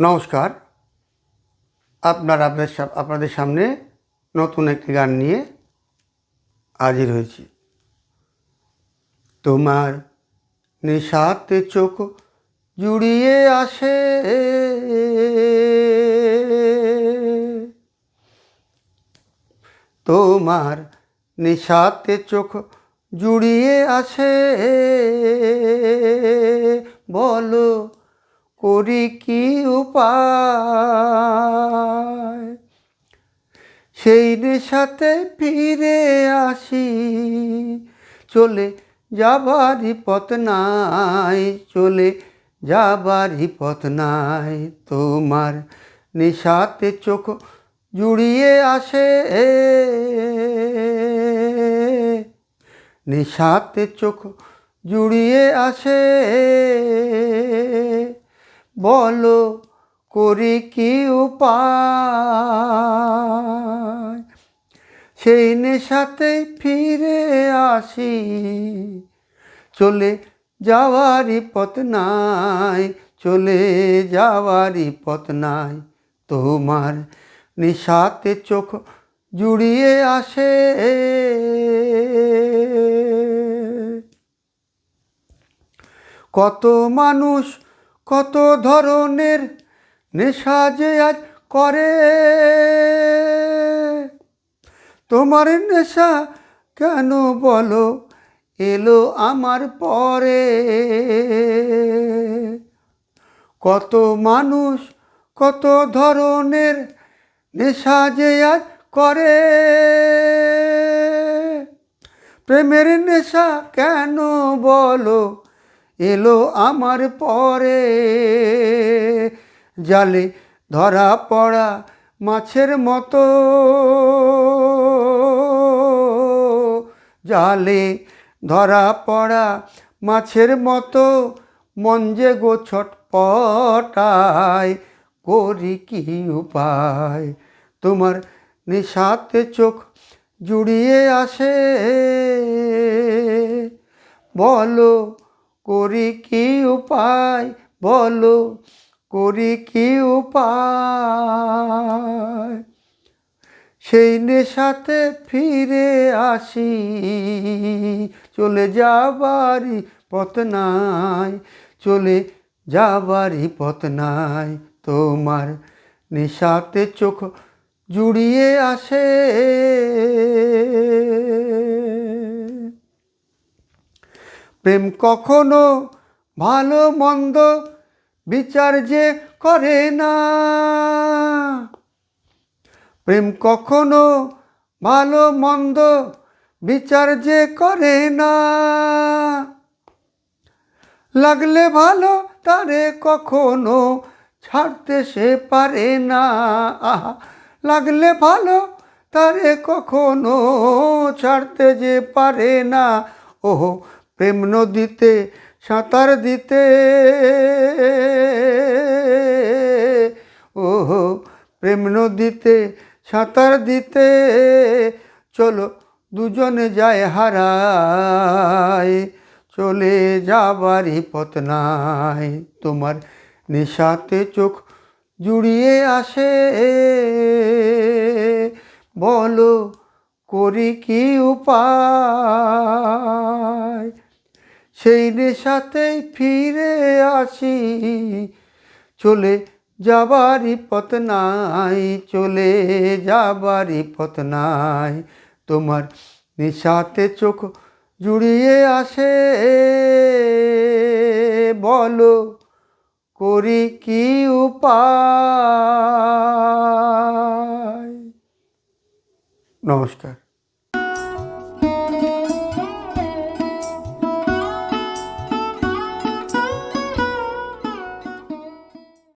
নমস্কার। আপনার আপনাদের সামনে নতুন একটি গান নিয়ে হাজির হয়েছি। তোমার নিশাতে চোখ জুড়িয়ে আসে। তোমার নিশাতে চোখ জুড়িয়ে আসে। বলো করি কি উপায়? সেই নেশাতে ফিরে আসি, চলে যাবারই পথ নাই, চলে যাবারই পথ নাই। তোমার নেশাতে চোখ জুড়িয়ে আসে, নেশাতে চোখ জুড়িয়ে আসে। বলো, করি কি উপায়? সেই নেশাতে ফিরে আসি। চলে যাওয়ারই পথ নাই, চলে যাওয়ারই পথ নাই। তোমার নিশাতে চোখ জুড়িয়ে আসে। কত মানুষ কত ধরনের নেশা যে আজ করে। তোমার নেশা কেন বলো? এলো আমার পরে। কত মানুষ, কত ধরনের নেশা যে আজ করে। প্রেমের নেশা কেন বলো? এলো আমার পরে। জালে ধরা পড়া মাছের মতো। জালে ধরা পড়া মাছের মতো। মন যে গো ছটপটায়, করি কি উপায়? তোমার নিশাতে চোখ জুড়িয়ে আসে। বলো করি কি উপায়? বলো, করি কি উপায়? সেই নেশাতে ফিরে আসি, চলে যাবারই পথ নাই, চলে যাবারই পথ নাই। তোমার নেশাতে চোখ জুড়িয়ে আসে। প্রেম কখনো ভালো, মন্দ বিচার যে করে না। প্রেম কখনো ভালো, মন্দ বিচার যে করে না। লাগলে ভালো তারে কখনো ছাড়তে সে পারে না। লাগলে ভালো তারে কখনো ছাড়তে যে পারে না। ওহো প্রেম নদীতে, সাঁতার দিতে। ওহো, প্রেম নদীতে, সাঁতার দিতে। চলো দুজনে যায় হারায়, চলে যাবারই পথ নাই। তোমার নেশাতে চোখ জুড়িয়ে আসে। বলো, করি কি উপায়? সেই নেশাতেই ফিরে আসি। চলে যাবারই পথ নাই, চলে যাবারই পথ নাই। তোমার নেশাতে চোখ জুড়িয়ে আসে, বলো করি কি উপায়? নমস্কার।